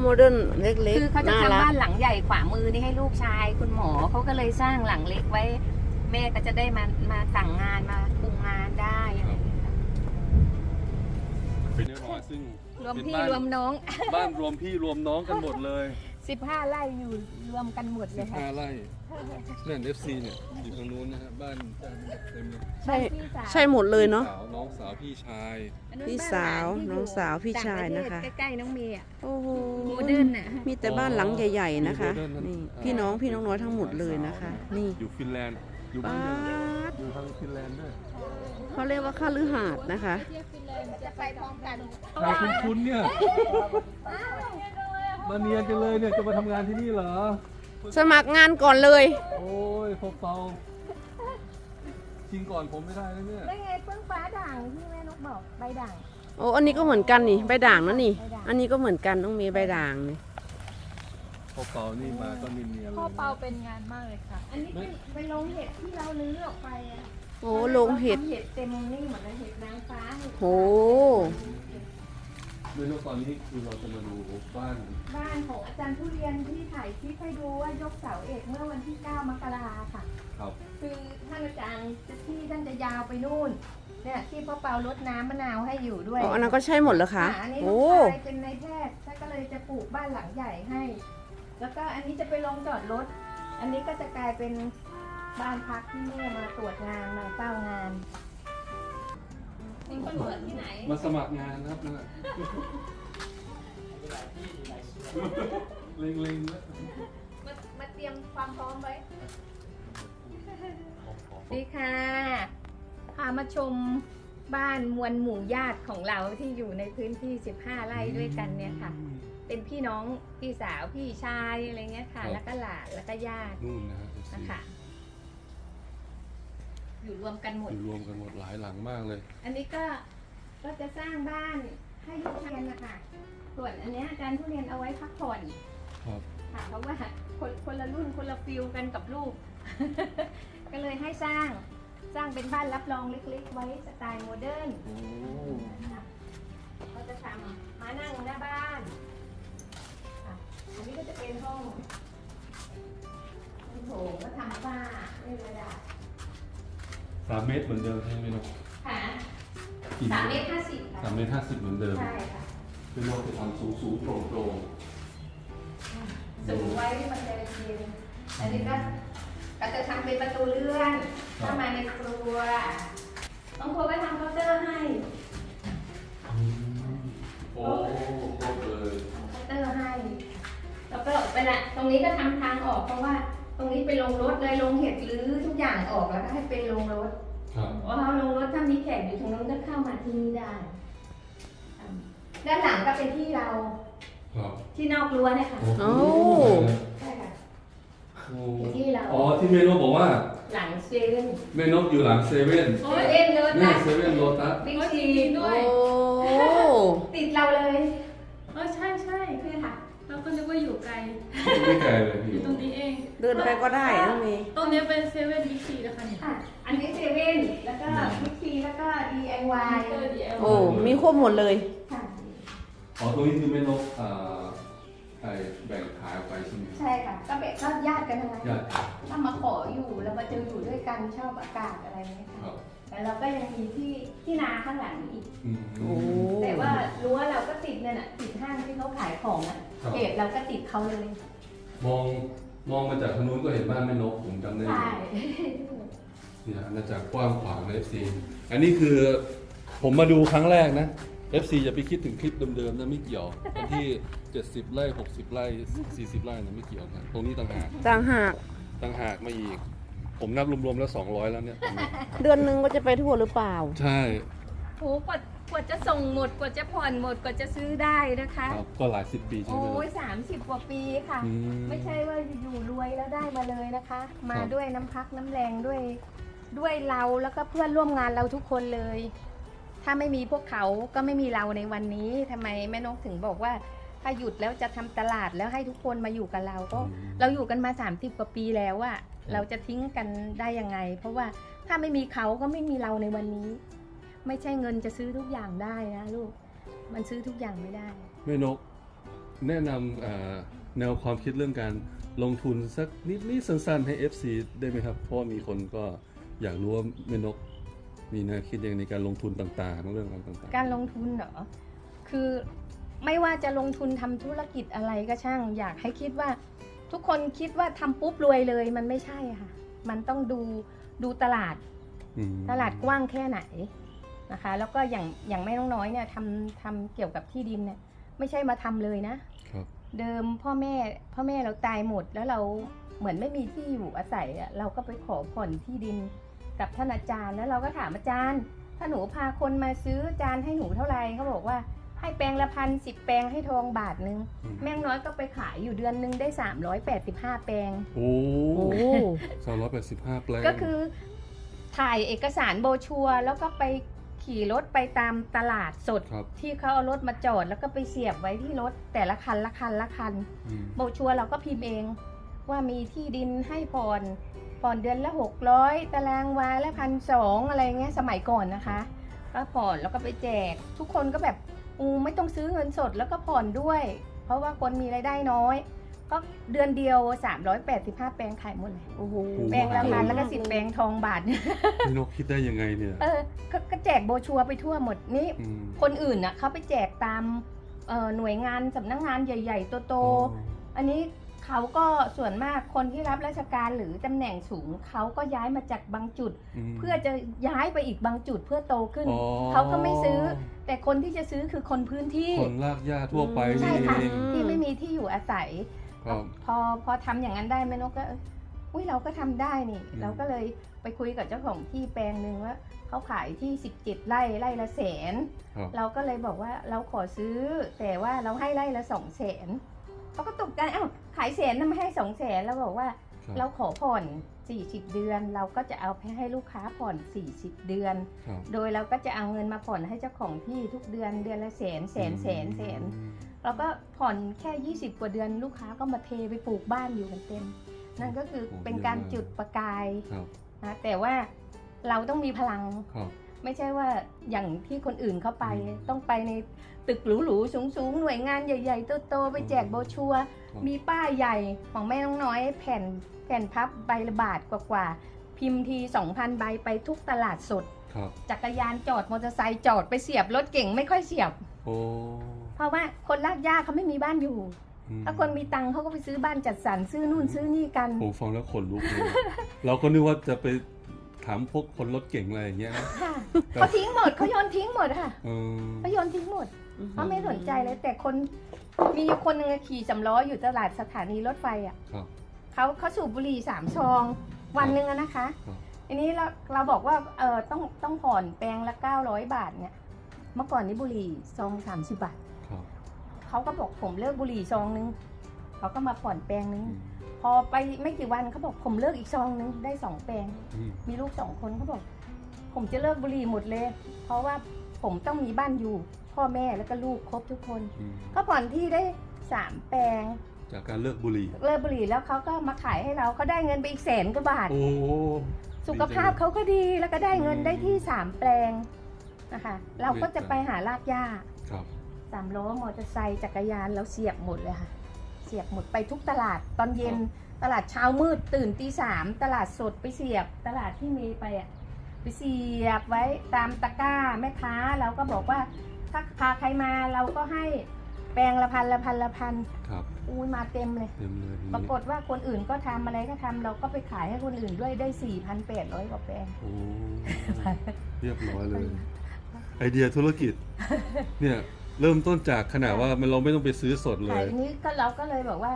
โมเดิร์นเล็กคือเขาๆจะน่าทำรักบ้านหลังใหญ่ขวามือนี่ให้ลูกชาย คุณหมอเขาก็เลยสร้างหลังเล็กไว้ แม่ก็จะได้มามาสั่งงานมาปรุงงานได้อะไรอย่างเงี้ยค่ะเป็นเรียบร้อยซึ่งรวมเป็นพี่บ้านรวมน้อง บ้านรวมพี่รวมน้องกันหมดเลย 15ไร่อยู่รวมกันหมดเลยค่ะ15ไร่ นั่น FC เนี่ยอยู่ตรงนู้นนะฮะบ้านบ้านเต็มเลยใช่พี่สาวใช่หมดเลยเนาะ สาวน้องสาวพี่ชายอันนู้นพี่บ้นสาวหลที่น้องสาวพี่ต่งชายปรนะคะเทศใกล้ๆน้องเมย์อะโอ้โหโมเดิร์นน่ะมีแต่บ้านหลังใหญ่ๆนะคะโมเดิร์นนี่อ่าพี่น้องพี่น้องน้อยทั้งหมดเลยนะคะ นี่อยู่ฟินแลนด์อยู่บ้าป้านเดียวดอยู่ทางฟินแลนด์ด้วยเขาเรียกว่าค่าลือหาดนะคะ จะไปพร้อมกันใครคุ้นๆเนี่ยมาเนียนกันเลยเนี่ยจะมาทำงานที่นี่เหรอ สมัครงานก่อนเลย โอ้ยพอเปาจริงก่อนผมไม่ได้นะเนี่ยได้ไงเพิ่งฟ้าด่างที่แม่นกบอกใบด่างโอ้อันนี้ก็เหมือนกันนี่ใบด่างนะนี่ใบด่างอันนี้ก็เหมือนกันต้องมีใบด่างนี่พอเปานี่มาก็เนียนๆเลยพ่อเปาเป็นงานมากเลยค่ะ อันนี้เป็นไปลงเห็ดที่เราลื้อออกไปอะโอ้ลงเห็ด เห็ดเต็มนี่หมดเลยเห็ดนางฟ้าเห็ดโห ไม่รู้ตอนนี้คือเราจะมาดูบ้านบ้านของอาจารย์ทุเรียนที่ถ่ายคลิปให้ดูว่ายกเสาเอกเมื่อวันที่ 9 มกราค่ะ ครับ คือท่านอาจารย์จะที่ท่านจะยาวไปนู่นเนี่ยที่พ่อเปาลดน้ำมะนาวให้อยู่ด้วยอ๋ออันนั้นก็ใช่หมดเหรอคะอ่าอันนี้ลูโอ้กชายเป็นนายแพทย์ท่านก็เลยจะปลูกบ้านหลังใหญ่ให้ แล้วก็อันนี้จะไปลงจอดรถ อันนี้ก็จะกลายเป็นบ้านพักที่แม่มาตรวจงานมาเฝ้างาน เป็นคนเหมือนที่ไหนมาสมัครงานนะครับนะเล็งๆนะมามาเตรียมความพร้อมไว้ ดีค่ะ พามาชมบ้านมวลหมู่ญาติของเราที่อยู่ในพื้นที่ 15 ไร่ด้วยกันเนี่ยค่ะ เป็นพี่น้อง พี่สาว พี่ชายอะไรเงี้ยค่ะแล้วก็หลานแล้วก็ญาตินู่นนะฮะ นะคะ อยู่รวมกันหมด อยู่รวมกันหมดหลายหลังมากเลย อันนี้ก็ก็จะสร้างบ้านให้ลูกเรียนนะคะส่วนอันเนี้ยอาจารย์ทุเรียนเอาไว้พักผ่อนครับ ค่ะเพราะว่าคนคนละรุ่นคนละฟิลกันกับลูก ก็เลยให้สร้างสร้างเป็นบ้านรับรองเล็กๆ ไว้สไตล์โมเดิร์นโอ้ค่ะก็จะทำมานั่งหน้าบ้านค่ะอันนี้ก็จะเป็นห้องห้องโถงก็ทำฝ้าไม่ธรรมดา สามเมตรเหมือนเดิมใช่ไหมเนาะค่ะกี่สามเมตรห้าสิบสามเมตรห้าสิบเหมือนเดิมใช่ค่ะเป็นเราจะทำสูงสูงโปร่งโปร่งสูงไว้ที่มันจะเย็นอันนี้ก็ก็จะทำเป็นประตูเลื่อนเข้ามาในครัวต้องครัวก็ทำเคาน์เตอร์ให้โอ้โหเลยทำเคาน์เตอร์ให้แล้วก็เวลาตรงนี้ก็ทำทางออกเพราะว่า ตรงนี้เป็นลงรถเลยลงเห็ดหรือทุกอย่างออกแล้วก็ให้เป็นลงรถครับเพราะเขาลงรถถ้ามีแขกอยู่ตรงนู้นก็เข้ามาที่นี่ได้อ่าด้านหลังก็เป็นที่เราครับที่นอกรั้วเนะคะโอ้ ใช่ค่ะโอ้เป็นที่เราอ๋อที่เมนกบอกว่าหลังเซเว่นเมนกอยู่หลังเซเว่นเซเว่นรถนี่นะเซเว่นโลตัส บิ๊กซีโอ้ ติดเราเลย เออใช่ใช่คือค่ะ เราก็นึกว่าอยู่ไกล ไม่ไกลเลยอพี่ยู่ตรงนี้เองเดินไปก็ได้นะเมย์ตรงนี้เป็นเซเว่นบิ๊กซีนะคะเนี่ยค่ะอันนี้เซเว่นแล้วก็บิ๊กซีแล้วก็ DIY เออ DIY โอ้ มีครบหมดเลย ค่ะอ๋อตรงนี้คือเมนกอ่าไอแบ่งขายออกไปใช่ไหมใช่ค่ะ ก็เป็นก็ญาติกันทั้งนั้นญาติ ถ้ามาขออยู่แล้วมาเจออยู่ด้วยกันชอบอากาศอะไรเงี้ยคค่ะ รับแต่เราก็ยังมีที่ที่นาข้างหลังอีก อืมโอ้แต่ว่ารั้วเราก็ติดเนี่ยน่ะติดห้างที่เขาขายของอะครับ เขตเราก็ติดเขาเลยมองมองมาจากทางนู้นก็เห็นบ้านแม่นกผมจำได้อยู่ใช่ เนี่ยน่าจะกว้างขวางใน FC อันนี้คือผมมาดูครั้งแรกนะ FC อย่าไปคิดถึงคลิปเดิมๆนะไม่เกี่ยวอันที่ 70ไร่60ไร่40ไร่นะไม่เกี่ยวนะตรงนี้ต่างหาก ต่างหาก ต่างหากมาอีก ผมนับรวมๆแล้ว200แล้วเนี่ยตรงนี้เดือนหนึงก็จะไปทั่วหรือเปล่า ใช่โหกว่ากว่าจะส่งหมดกว่าจะผ่อนหมดกว่าจะซื้อได้นะคะ ครับก็หลายสิบปีใช่โอ้ไหมยสามสิบกว่าปีค่ะ อืไม่ใช่ว่าอยู่รวยแล้วได้มาเลยนะคะ มาครับ ด้วยน้ำพักน้ำแรงด้วยด้วยเราแล้วก็เพื่อนร่วมงานเราทุกคนเลย ถ้าไม่มีพวกเขาก็ไม่มีเราในวันนี้ทำไมแม่นกถึงบอกว่า ถ้าหยุดแล้วจะทำตลาดแล้วให้ทุกคนมาอยู่กับเราก็ เราอยู่กันมา 30กว่าปีแล้วอะ เราจะทิ้งกันได้ยังไง เพราะว่าถ้าไม่มีเขาก็ไม่มีเราในวันนี้ ไม่ใช่เงินจะซื้อทุกอย่างได้นะลูก มันซื้อทุกอย่างไม่ได้แม่นกแนะนำเอ่อแนวความคิดเรื่องการลงทุนสักนิดนิดสั้นๆให้ FC ได้ไหมครับ เพราะว่ามีคนก็อยากรู้ว่าแม่นกมีแนวคิดยังไงในการลงทุนต่างๆเรื่องอะไรต่างการลงทุนเหรอคือไม่ว่าจะลงทุนทำธุรกิจอะไรก็ช่าง อยากให้คิดว่า ทุกคนคิดว่าทำปุ๊บรวยเลย มันไม่ใช่ค่ะ มันต้องดูดูตลาดๆอืม ตลาดกว้างแค่ไหนนะคะ แล้วก็อย่างอย่างแม่น้องน้อยเนี่ยทำทำเกี่ยวกับที่ดินเนี่ยไม่ใช่มาทำเลยนะครับ เดิมพ่อแม่พ่อแม่เราตายหมด แล้วเราเหมือนไม่มีที่อยู่อาศัยอะเราก็ไปขอผ่อนที่ดินกับท่านอาจารย์ แล้วเราก็ถามอาจารย์ ถ้าหนูพาคนมาซื้ออาจารย์ให้หนูเท่าไหร่เขาบอกว่า ให้แปลงละพันสิบแปลงให้ทองบาทนึงอืมแม่งน้อยก็ไปขายอยู่เดือนนึงได้ 385 แปลง โอ้โอ้สามร้อยแปดสิบห้าแปลง ก็คือถ่ายเอกสารโบรชัวร์แล้วก็ไปขี่รถไปตามตลาดสดครับที่เขาเอารถมาจอด แล้วก็ไปเสียบไว้ที่รถแต่ละคันละคันละคันอืมโบรชัวร์เราก็พิมพ์เองว่ามีที่ดินให้ผ่อนผ่อนเดือนละ600ตารางวาละพันสองอะไรเงี้ยสมัยก่อนนะคะ ก็ผ่อนแล้วก็ไปแจกทุกคนก็แบบ อูไม่ต้องซื้อเงินสดแล้วก็ผ่อนด้วย เพราะว่าคนมีรายได้น้อย ก็เดือนเดียว 385 แปลงขายหมดเลยโอ้โหแปลงละพันแล้วก็สิบแปลงทองบาทแม่นกคิดได้ยังไงเนี่ย เออก็ก็แจกโบรชัวร์ไปทั่วหมดนี่อืมคนอื่นน่ะเขาไปแจกตามเอ่อหน่วยงานสำนักงานใหญ่ ๆ โตๆอันนี้ เขาก็ส่วนมากคนที่รับราชการหรือตำแหน่งสูงเขาก็ย้ายมาจากบางจุดมเพื่อจะย้ายไปอีกบางจุดเพื่อโตขึ้นอ๋อเขาก็ไม่ซื้อ แต่คนที่จะซื้อคือคนพื้นที่ คนลากหญ้าทั่วไปใช่นี่ค่ะเองที่ไม่มีที่อยู่อาศัยครับพอพอทำอย่างนั้นได้แม่นกก็เอ้ยอุ้ยเราก็ทำได้นี่อืมเราก็เลย ไปคุยกับเจ้าของที่แปลงหนึ่งว่าเขาขายที่ 17 ไร่ไร่ละแสน ครับเราก็เลยบอกว่าเราขอซื้อ แต่ว่าเราให้ไร่ละสองแสนเขาก็ตกใจอ้าวขายแสนทำไมให้สองแสนเราบอกว่า ครับเราขอผ่อน 40 เดือน เราก็จะเอาไปให้ลูกค้าผ่อน 40 เดือน ครับโดยเราก็จะเอาเงินมาผ่อนให้เจ้าของที่ทุกเดือนเดือนละแสนแสนแสนแสนอืมเราก็ผ่อนแค่ 20 กว่าเดือนลูกค้าก็มาเทไปปลูกบ้านอยู่กันเต็ม นั่นก็คือเป็นการจุดประกาย ครับ นะแต่ว่าเราต้องมีพลังครับไม่ใช่ว่าอย่างที่คนอื่นเข้าไปอืมต้องไปในตึกหรูๆสูงๆ หน่วยงานใหญ่ๆโตๆไปแจกโบรชัวร์ครับมีป้ายใหญ่ของแม่น้องน้อย แผ่นแผ่นพับใบละบาทกว่าๆ พิมพ์ที 2,000 ใบไปทุกตลาดสดครับจักรยานจอดมอเตอร์ไซค์จอดไปเสียบรถเก่งไม่ค่อยเสียบโอ้เพราะว่าคนลากย่าเขาไม่มีบ้านอยู่อืม ถ้าคนมีตังค์เขาก็ไปซื้อบ้านจัดสรรซื้อนู่นซื้อนี่กันผมฟังแล้วขนลุกเลย เราก็นึกว่าจะไปถามพวกคนรถเก่งอะไรอย่างเงี้ยนะค่ะเขาทิ้งหมดเขาโยนทิ้งหมดค่ะเออเขาโยนทิ้งหมดเขาไม่สนใจเลย แต่คนมีอยู่คนหนึ่งอะขี่สำล้ออยู่ตลาดสถานีรถไฟอะครับเขาเขาสูบบุหรี่สามซองวันหนึ่งอะนะคะครับอันนี้เราเราบอกว่าเออต้องต้องผ่อนแปลงละเก้าร้อยบาทเนี่ย เมื่อก่อนนี้บุหรี่ซองสามสิบบาทครับ เขาก็บอกผมเลิกบุหรี่ซองนึงเขาก็มาผ่อนแปลงนึงอืมพอไปไม่กี่วันเขาบอกผมเลิกอีกซองนึงได้สองแปลงอืมมีลูกสองคนเขาบอก ผมจะเลิกบุหรี่หมดเลย เพราะว่าผมต้องมีบ้านอยู่ พ่อแม่แล้วก็ลูกครบทุกคนอืมก็ผ่อนที่ได้สามแปลง จากการเลิกบุหรี่เลิกบุหรี่แล้วเขาก็มาขายให้เราเขาได้เงินไปอีกแสนกว่าบาทโอ้สุขภาพเขาก็ดีแล้วก็ได้เงินได้ที่สามแปลงนะคะ เราก็จะไปหาลากหญ้าครับ สามล้อมอเตอร์ไซค์จักรยานเราเสียบหมดเลยค่ะ เสียบหมดไปทุกตลาดตอนเย็นตลาดเช้ามืดตื่นตีสามตลาดสดไปเสียบตลาดที่มีไปอะไปเสียบไว้ตามตะกร้าแม่ค้าเราก็บอกว่าถ้าพาใครมาเราก็ให้แปลงละพันละพันละพันครับอุ้ยมาเต็มเลย เต็มเลยทีนี้ปรากฏว่าคนอื่นก็ทำอะไรก็ทำเราก็ไปขายให้คนอื่นด้วยได้4,800กว่าแปลง โอ้เรียบร้อยเลย ไอเดียธุรกิจ เนี่ย เริ่มต้นจากขนาดว่ามันเราไม่ต้องไปซื้อสดเลขายยทีนี้ก็เราก็เลยบอกว่า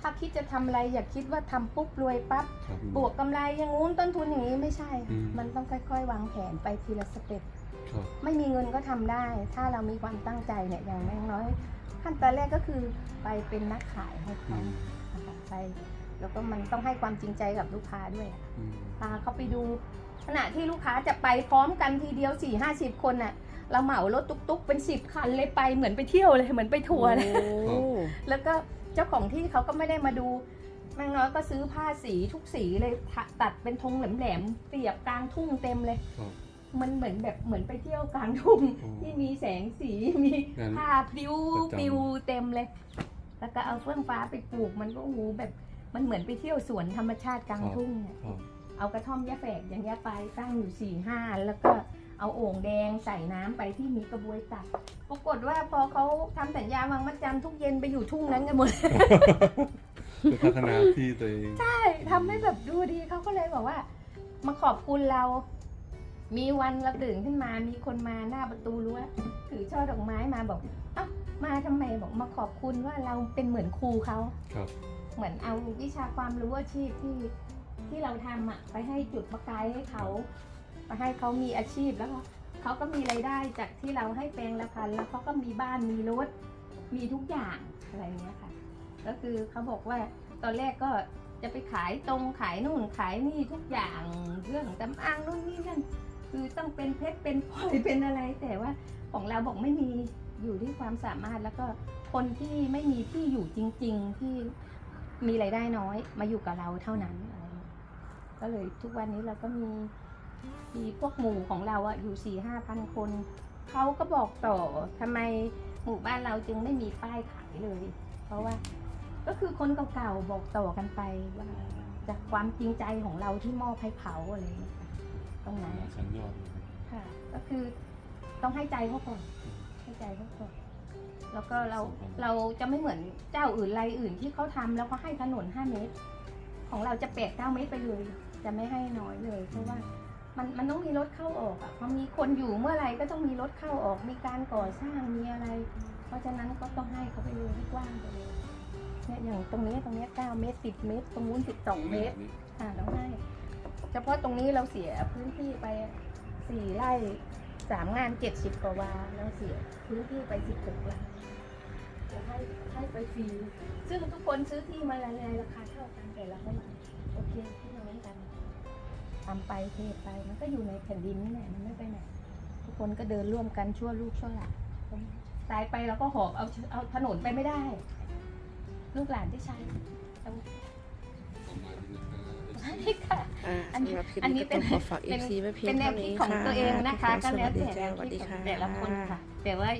ถ้าคิดจะทำอะไรอย่าคิดว่าทำปุ๊บรวยปั๊บครับบวกกำไรอย่างงู้นต้นทุนอย่างนี้ไม่ใช่อืม มันต้องค่อย ๆ วางแผนไปทีละสเต็ป ครับ ไม่มีเงินก็ทำได้ ถ้าเรามีความตั้งใจเนี่ยอย่างแม่น้อยขั้นตอนแรกก็คือไปเป็นนักขายให้อืเขามนะคะไปแล้วก็มันต้องให้ความจริงใจกับลูกค้าด้วยอืมพาเขาไปดูขณะที่ลูกค้าจะไปพร้อมกันทีเดียว4ี่ห้าสิบคนน่ะ เราเหมารถตุ๊กๆ เป็นสิบคันเลยไปเหมือนไปเที่ยวเลยเหมือนไปทัวร์เลยโอ้ แล้วก็เจ้าของที่เขาก็ไม่ได้มาดูแม่งน้อยก็ซื้อผ้าสีทุกสีเลยทะตัดเป็นธงแหลมๆเสียบกลางทุ่งเต็มเลย ครับ มันเหมือนแบบเหมือนไปเที่ยวกลางทุ่งอ๋อที่มีแสงสีมีงั้น ผ้าพลิ้วประจำ ปลิวเต็มเลยก็เอาเฟื่องฟ้าไปปลูกมันก็โอ้โหแบบมันเหมือนไปเที่ยวสวนธรรมชาติกลางทุ่งเนี่ยครับ เอากระท่อมยะแฝกอย่างเงี้ยไปตั้งอยู่สี่ห้าแล้วก็ เอาโอ่งแดงใส่น้ำไปที่มีกระบวยตักปรากฏว่าพอเขาทำสัญญาวางมัดจำทุกเย็นไปอยู่ทุ่งนั้นกันหมดไปพัฒนาที่ตัวเองใช่ทำให้แบบดูดีเขาก็เลยบอกว่า มาขอบคุณเรา มีวันเราตื่นขึ้นมามีคนมาหน้าประตูรั้วถือช่อดอกไม้มาบอกเอ้ามาทำไมบอกมาขอบคุณว่าเราเป็นเหมือนครูเขาครับเหมือนเอาวิชาความรู้อาชีพที่ที่เราทำอะไปให้จุดประกายให้เขา ไปให้เขามีอาชีพแล้วเขาก็มีรายได้จากที่เราให้แปลงละพันแล้วเขาก็มีบ้านมีรถมีทุกอย่างอะไรเงี้ยค่ะ ก็คือเขาบอกว่าตอนแรกก็จะไปขายตรงขายนู่นขายนี่ทุกอย่างเรื่องตำอ้างนู่นนี่นั่นคือต้องเป็นเพชรเป็นพลอยเป็นอะไร แต่ว่าของเราบอกไม่มีอยู่ที่ความสามารถแล้วก็คนที่ไม่มีที่อยู่จริง ๆ ที่มีรายได้น้อยมาอยู่กับเราเท่านั้นก็เลยทุกวันนี้เราก็มี มีพวกหมู่ของเราอะอยู่สี่ห้าพันคนเขาก็บอกต่อทำไมหมู่บ้านเราจึงไม่มีป้ายขายเลย เพราะว่าก็คือคนเก่าๆบอกต่อกันไปว่าจากความจริงใจของเราที่มอบให้เขาอะไรอย่างเงี้ยค่ะตรงนั้นชั้นยอดค่ะ ก็คือต้องให้ใจเขาก่อนให้ใจเขาก่อนแล้วก็เราเราจะไม่เหมือนเจ้าอื่นรายอื่นที่เขาทำแล้วเขาให้ถนนห้าเมตร ของเราจะแปดเก้าเมตรไปเลย จะไม่ให้น้อยเลย เพราะว่า มันมันต้องมีรถเข้าออกอะพอมีคนอยู่เมื่อไหรก็ต้องมีรถเข้าออก มีการก่อสร้างมีอะไร เพราะฉะนั้นก็ต้องให้เขาไปเลยให้กว้างไปเลยเนี่ยอย่างตรงนี้ตรงนี้เก้าเมตรสิบเมตร ตรงนู้นสิบสองเมตรค่ะต้องให้เฉพาะตรงนี้เราเสียพื้นที่ไปสี่ไร่สามงานเจ็ดสิบกว่าวาเราเสียพื้นที่ไปสิบหกไร่จะให้ให้ไปฟรีซึ่งทุกคนซื้อที่มาในราคาเท่ากันแต่เราให้โอเคที่น้องกัน ทำไปเทไปมันก็อยู่ในแผ่นดินนี่แหละมันไม่ไปไหนทุกคนก็เดินร่วมกันชั่วลูกชั่วหลานตายไปเราก็หอบเอาเอาถนนไปไม่ได้ ลูกหลานที่ใช้เอาประมาณนี้นะครับใช่ค่ะอ่าอันนี้สำหรับคลิปอันนี้นี้ก็ต้องเป็นขอฝากเป็น FC ไว้เพียงเป็นแนเท่าวคิดนี้ของค่ะตัวเองนะคะทุก็สแล้ววัสดีแต่แนจ้าวสวัสคิดีดขค่ะองแต่ละคนค่ะ แต่ว่า